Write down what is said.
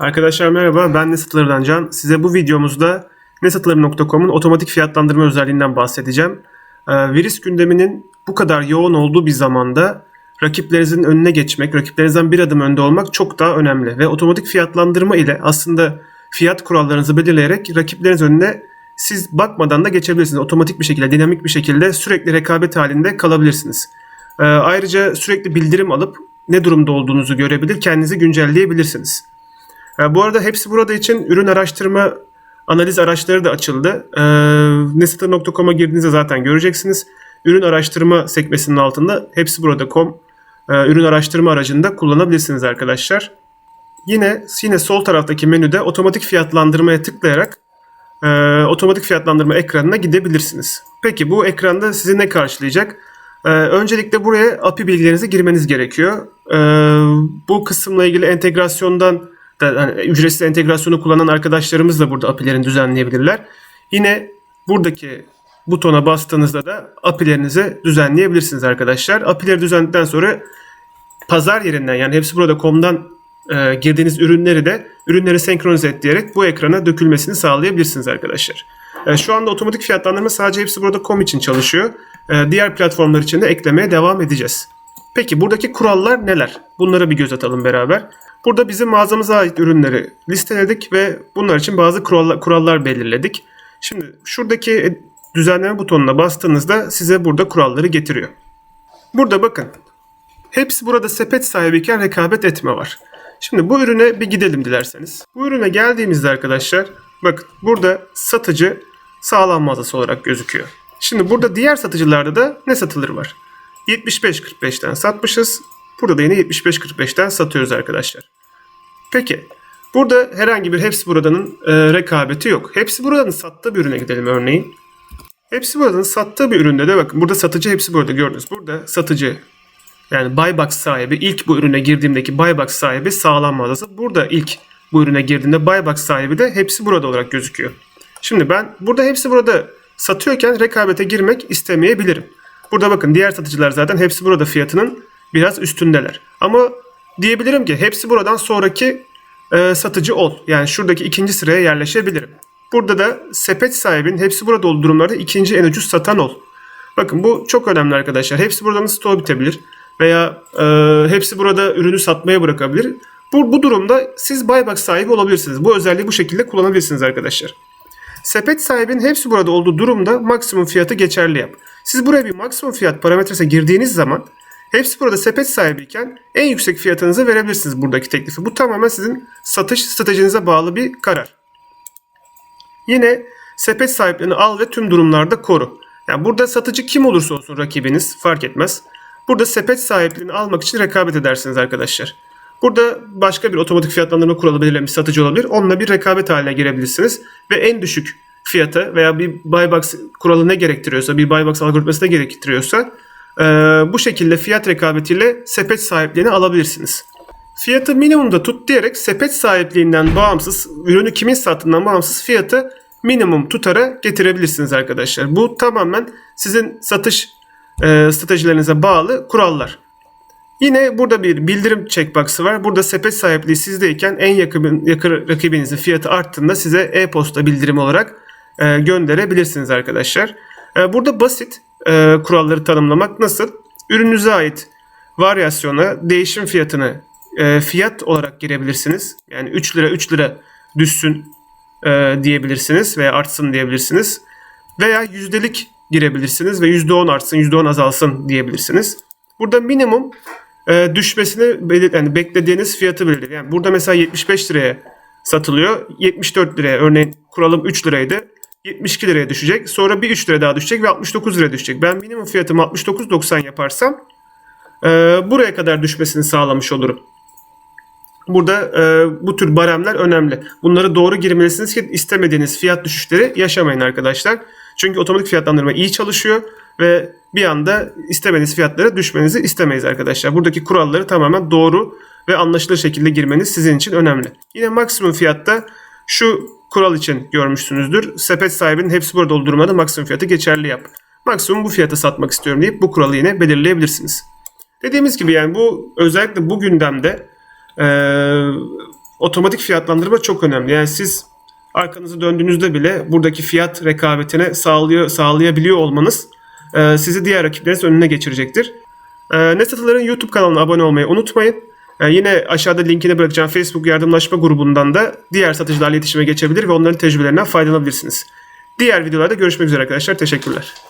Arkadaşlar merhaba, ben Nesatılır'dan Can. Size bu videomuzda nesatılır.com'un otomatik fiyatlandırma özelliğinden bahsedeceğim. Ee, virüs gündeminin bu kadar yoğun olduğu bir zamanda rakiplerinizin önüne geçmek, rakiplerinizden bir adım önde olmak çok daha önemli. Ve otomatik fiyatlandırma ile aslında fiyat kurallarınızı belirleyerek rakipleriniz önüne siz bakmadan da geçebilirsiniz. Otomatik bir şekilde, dinamik bir şekilde sürekli rekabet halinde kalabilirsiniz. Ee, ayrıca sürekli bildirim alıp ne durumda olduğunuzu görebilir, kendinizi güncelleyebilirsiniz. E, bu arada hepsi burada için ürün araştırma analiz araçları da açıldı. E, girdiğinizde zaten göreceksiniz. Ürün araştırma sekmesinin altında hepsi burada.com e, ürün araştırma aracını da kullanabilirsiniz arkadaşlar. Yine yine sol taraftaki menüde otomatik fiyatlandırmaya tıklayarak e, otomatik fiyatlandırma ekranına gidebilirsiniz. Peki bu ekranda sizi ne karşılayacak? E, öncelikle buraya API bilgilerinizi girmeniz gerekiyor. E, bu kısımla ilgili entegrasyondan da hani ücretsiz entegrasyonu kullanan arkadaşlarımız da burada API'lerini düzenleyebilirler. Yine buradaki butona bastığınızda da API'lerinizi düzenleyebilirsiniz arkadaşlar. API'leri düzenledikten sonra pazar yerinden yani hepsi burada.com'dan e, girdiğiniz ürünleri de ürünleri senkronize et diyerek bu ekrana dökülmesini sağlayabilirsiniz arkadaşlar. E, şu anda otomatik fiyatlandırma sadece hepsi burada.com için çalışıyor. E, diğer platformlar için de eklemeye devam edeceğiz. Peki buradaki kurallar neler? Bunlara bir göz atalım beraber. Burada bizim mağazamıza ait ürünleri listeledik ve bunlar için bazı kurallar, kurallar belirledik. Şimdi şuradaki düzenleme butonuna bastığınızda size burada kuralları getiriyor. Burada bakın. Hepsi burada sepet sahibiyken rekabet etme var. Şimdi bu ürüne bir gidelim dilerseniz. Bu ürüne geldiğimizde arkadaşlar bakın burada satıcı sağlam mağazası olarak gözüküyor. Şimdi burada diğer satıcılarda da ne satılır var. 75.45'ten satmışız. Burada da yine 75.45'ten satıyoruz arkadaşlar. Peki burada herhangi bir hepsi buradanın e, rekabeti yok. Hepsi buradanın sattığı bir ürüne gidelim örneğin. Hepsi buradanın sattığı bir üründe de bakın burada satıcı hepsi burada gördünüz. Burada satıcı yani Buybox sahibi ilk bu ürüne girdiğimdeki Buybox sahibi sağlam. Burada ilk bu ürüne girdiğinde Buybox sahibi de hepsi burada olarak gözüküyor. Şimdi ben burada hepsi burada satıyorken rekabete girmek istemeyebilirim. Burada bakın diğer satıcılar zaten hepsi burada fiyatının biraz üstündeler. Ama diyebilirim ki hepsi buradan sonraki e, satıcı ol. Yani şuradaki ikinci sıraya yerleşebilirim. Burada da sepet sahibinin hepsi burada olduğu durumlarda ikinci en ucuz satan ol. Bakın bu çok önemli arkadaşlar. Hepsi buradan stoğu bitebilir veya e, hepsi burada ürünü satmaya bırakabilir. Bu, bu durumda siz buybox sahibi olabilirsiniz. Bu özelliği bu şekilde kullanabilirsiniz arkadaşlar. Sepet sahibinin hepsi burada olduğu durumda maksimum fiyatı geçerli yap. Siz buraya bir maksimum fiyat parametresine girdiğiniz zaman hepsi burada sepet sahibiyken en yüksek fiyatınızı verebilirsiniz buradaki teklifi. Bu tamamen sizin satış stratejinize bağlı bir karar. Yine sepet sahiplerini al ve tüm durumlarda koru. Yani burada satıcı kim olursa olsun rakibiniz fark etmez. Burada sepet sahipliğini almak için rekabet edersiniz arkadaşlar. Burada başka bir otomatik fiyatlandırma kuralı belirlenmiş satıcı olabilir. Onunla bir rekabet haline girebilirsiniz. Ve en düşük fiyata veya bir buybox kuralı ne gerektiriyorsa, bir buybox algoritması ne gerektiriyorsa e, bu şekilde fiyat rekabetiyle sepet sahipliğini alabilirsiniz. Fiyatı minimumda tut diyerek sepet sahipliğinden bağımsız, ürünü kimin sattığından bağımsız fiyatı minimum tutara getirebilirsiniz arkadaşlar. Bu tamamen sizin satış e, stratejilerinize bağlı kurallar. Yine burada bir bildirim checkbox'ı var. Burada sepet sahipliği sizdeyken en yakın, yakın rakibinizin fiyatı arttığında size e-posta bildirim olarak e, gönderebilirsiniz arkadaşlar. E, burada basit e, kuralları tanımlamak nasıl? Ürününüze ait varyasyona değişim fiyatını e, fiyat olarak girebilirsiniz. Yani 3 lira 3 lira düşsün e, diyebilirsiniz veya artsın diyebilirsiniz. Veya yüzdelik girebilirsiniz ve %10 artsın %10 azalsın diyebilirsiniz. Burada minimum e, düşmesini belir yani beklediğiniz fiyatı belirliyor. Yani burada mesela 75 liraya satılıyor. 74 liraya örneğin kuralım 3 liraydı. 72 liraya düşecek. Sonra bir 3 lira daha düşecek ve 69 liraya düşecek. Ben minimum fiyatımı 69.90 yaparsam e, buraya kadar düşmesini sağlamış olurum. Burada e, bu tür baremler önemli. Bunları doğru girmelisiniz ki istemediğiniz fiyat düşüşleri yaşamayın arkadaşlar. Çünkü otomatik fiyatlandırma iyi çalışıyor ve bir anda istemediğiniz fiyatlara düşmenizi istemeyiz arkadaşlar. Buradaki kuralları tamamen doğru ve anlaşılır şekilde girmeniz sizin için önemli. Yine maksimum fiyatta şu kural için görmüşsünüzdür. Sepet sahibinin hepsi burada durumda maksimum fiyatı geçerli yap. Maksimum bu fiyata satmak istiyorum deyip bu kuralı yine belirleyebilirsiniz. Dediğimiz gibi yani bu özellikle bu gündemde e, otomatik fiyatlandırma çok önemli. Yani siz arkanızı döndüğünüzde bile buradaki fiyat rekabetine sağlıyor, sağlayabiliyor olmanız e, sizi diğer rakiplerinizin önüne geçirecektir. E, ne satılırın YouTube kanalına abone olmayı unutmayın. E, yine aşağıda linkini bırakacağım Facebook yardımlaşma grubundan da diğer satıcılarla iletişime geçebilir ve onların tecrübelerinden faydalanabilirsiniz. Diğer videolarda görüşmek üzere arkadaşlar. Teşekkürler.